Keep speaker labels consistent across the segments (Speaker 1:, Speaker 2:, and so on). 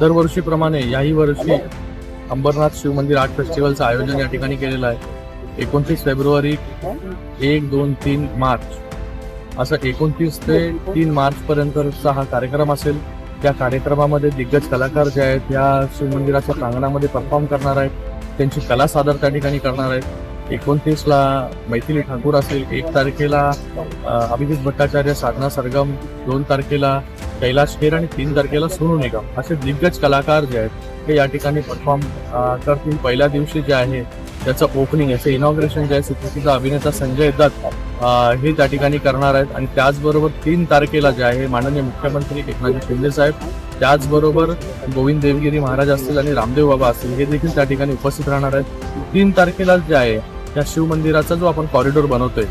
Speaker 1: दरवर्षीप्रमाणे याही वर्षी अंबरनाथ शिव मंदिर आर्ट फेस्टिवलचं आयोजन या ठिकाणी केलेलं आहे. एकोणतीस फेब्रुवारी एक दोन तीन मार्च. असं एकोणतीस ते तीन मार्चपर्यंतचा हा कार्यक्रम असेल. त्या कार्यक्रमामध्ये दिग्गज कलाकार जे आहेत या शिवमंदिराच्या प्रांगणामध्ये परफॉर्म करणार आहेत. त्यांची कला सादर त्या ठिकाणी करणार आहेत. एकोणतीसला मैथिली ठाकूर असेल. एक तारखेला अभिजित भट्टाचार्य साधना सरगम. दोन तारखेला कैलाश खेर आणि तीन तारखेला सोनू निगम असे दिग्गज कलाकार जे आहेत ते या ठिकाणी परफॉर्म करतील. पहिल्या दिवशी जे आहे त्याचं ओपनिंग याचं इनॉग्रेशन जे आहे सुप्रसिद्ध अभिनेता संजय दत्त हे त्या ठिकाणी करणार आहेत. आणि त्याचबरोबर तीन तारखेला जे आहे माननीय मुख्यमंत्री एकनाथ शिंदे साहेब त्याचबरोबर गोविंद देवगिरी महाराज असतील आणि रामदेव बाबा असतील हे देखील त्या ठिकाणी उपस्थित राहणार आहेत. तीन तारखेला जे आहे त्या शिवमंदिराचा जो आपण कॉरिडॉर बनवतोय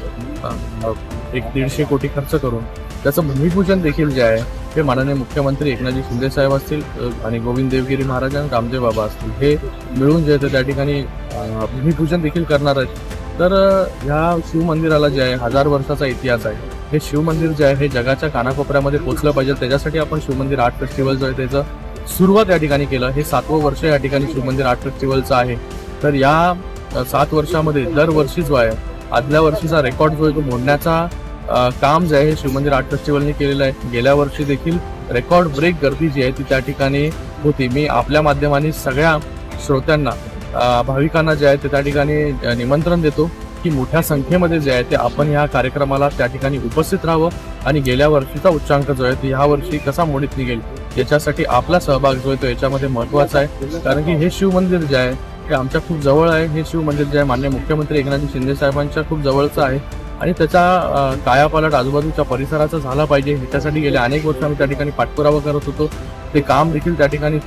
Speaker 1: एक दीडशे कोटी खर्च करून त्याचं भूमिपूजन देखील जे आहे हे माननीय मुख्यमंत्री एकनाथजी शिंदे साहेब असतील आणि गोविंद देवगिरी महाराज आणि रामदेव बाबा असतील हे मिळून जे आहे त्या ठिकाणी भूमिपूजन देखील करणार आहेत. तर ह्या शिवमंदिराला जे आहे हजार वर्षाचा इतिहास आहे. हे शिवमंदिर जे आहे हे जगाच्या कानाकोपऱ्यामध्ये पोचलं पाहिजे. त्याच्यासाठी आपण शिवमंदिर आर्ट फेस्टिवल जो आहे त्याचं सुरुवात या ठिकाणी केलं. हे सातवं वर्ष या ठिकाणी शिवमंदिर आर्ट फेस्टिवलचं आहे. तर या सात वर्षामध्ये दरवर्षी जो आहे आदल्या वर्षीचा रेकॉर्ड जो आहे तो मोडण्याचा काम जे आहे शिव शिवमंदिर आर्ट फेस्टिवलने केलेलं आहे. गेल्या वर्षी देखील रेकॉर्ड ब्रेक गर्दी जी आहे ती त्या ठिकाणी होती. मी आपल्या माध्यमाने सगळ्या श्रोत्यांना भाविकांना जे आहे ते त्या ठिकाणी निमंत्रण देतो की मोठ्या संख्येमध्ये जे आहे ते आपण या कार्यक्रमाला त्या ठिकाणी उपस्थित राहावं आणि गेल्या वर्षीचा उच्चांक जो आहे तो ह्या वर्षी कसा मोडीत निघेल याच्यासाठी आपला सहभाग जो आहे तो याच्यामध्ये महत्त्वाचा आहे. कारण की हे शिव मंदिर जे आहे ते आमच्या खूप जवळ आहे. हे शिव मंदिर जे आहे मान्य मुख्यमंत्री एकनाथ शिंदे साहेबांच्या खूप जवळचं आहे. आणि त्याचा कायापालट आजूबाजूच्या परिसराचा झाला पाहिजे. ह्याच्यासाठी गेल्या अनेक वर्ष आम्ही त्या ठिकाणी पाठपुरावा करत होतो. ते काम देखील त्या ठिकाणी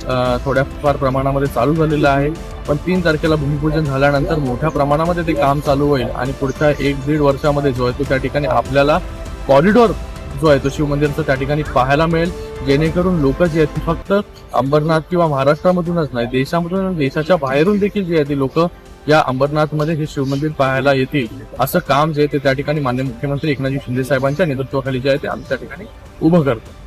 Speaker 1: थोड्याफार प्रमाणामध्ये चालू झालेलं आहे. पण तीन तारखेला भूमिपूजन झाल्यानंतर मोठ्या प्रमाणामध्ये ते काम चालू होईल. आणि पुढच्या एक दीड वर्षामध्ये जो आहे तो त्या ठिकाणी आपल्याला कॉरिडॉर जो आहे तो शिवमंदिरचा त्या ठिकाणी पाहायला मिळेल. जेणेकरून लोक जे आहेत ती फक्त अंबरनाथ किंवा महाराष्ट्रामधूनच नाही देशामधून देशाच्या बाहेरून देखील जे आहे ती लोक या अंबरनाथमध्ये हे शिवमंदिर पाहायला येतील असं काम जे आहे ते त्या ठिकाणी मान्य मुख्यमंत्री एकनाथजी शिंदे साहेबांच्या नेतृत्वाखाली जे आहे ते आम्ही त्या ठिकाणी उभं करतो